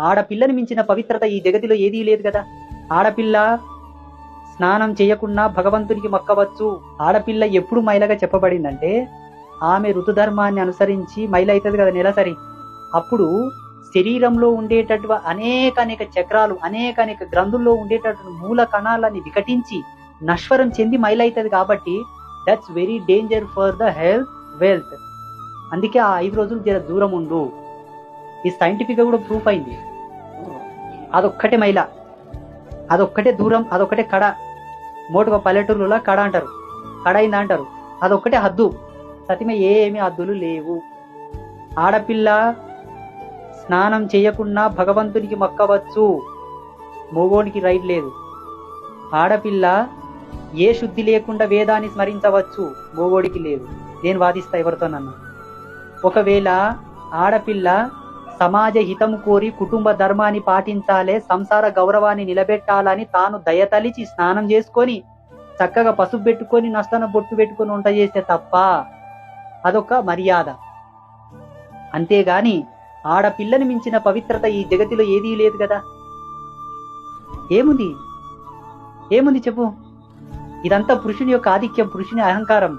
ఆడపిల్లని మించిన పవిత్రత ఈ జగతిలో ఏదీ లేదు కదా. ఆడపిల్ల స్నానం చేయకుండా భగవంతునికి మొక్కవచ్చు. ఆడపిల్ల ఎప్పుడు మైలగా చెప్పబడిందంటే ఆమె ఋతుధర్మాన్ని అనుసరించి మైల అవుతుంది కదా నెలసరి అప్పుడు శరీరంలో ఉండేటటువంటి అనేక అనేక చక్రాలు అనేక అనేక గ్రంథుల్లో ఉండేటటువంటి మూల కణాలని వికటించి నశ్వరం చెంది మైలవుతుంది కాబట్టి that's very danger for the health wealth అందుకే ఆ ఐదు రోజులు జర దూరం ఉండు. ఈ సైంటిఫిక్ కూడా ప్రూఫ్ అయింది. అదొక్కటే మైల. అదొక్కటే దూరం అదొక్కటే కడ. మోటుగా పల్లెటూరులో కడ అంటారు. కడ అయిందా అంటారు. అదొక్కటే హద్దు. సతిమే ఏమి హద్దులు లేవు. ఆడపిల్ల స్నానం చేయకుండా భగవంతునికి మొక్కవచ్చు. మోగోనికి రైట్ లేదు. ఆడపిల్ల ఏ శుద్ధి లేకుండా వేదాన్ని స్మరించవచ్చు. మోగోడికి లేదు. నేను వాదిస్తా ఎవరితోనన్నా. ఒకవేళ ఆడపిల్ల సమాజ హితం కోరి కుటుంబ ధర్మాన్ని పాటించాలే సంసార గౌరవాన్ని నిలబెట్టాలని తాను దయతలిచి స్నానం చేసుకొని చక్కగా పసుపు పెట్టుకొని నష్టన బొట్టు పెట్టుకొని వంట చేస్తే తప్ప అదొక మర్యాద. అంతేగాని ఆడపిల్లని మించిన పవిత్రత ఈ జగతిలో ఏదీ లేదు కదా. ఏముంది? ఏముంది చెప్పు? ఇదంతా పురుషుని యొక్క ఆధిక్యం పురుషుని అహంకారం.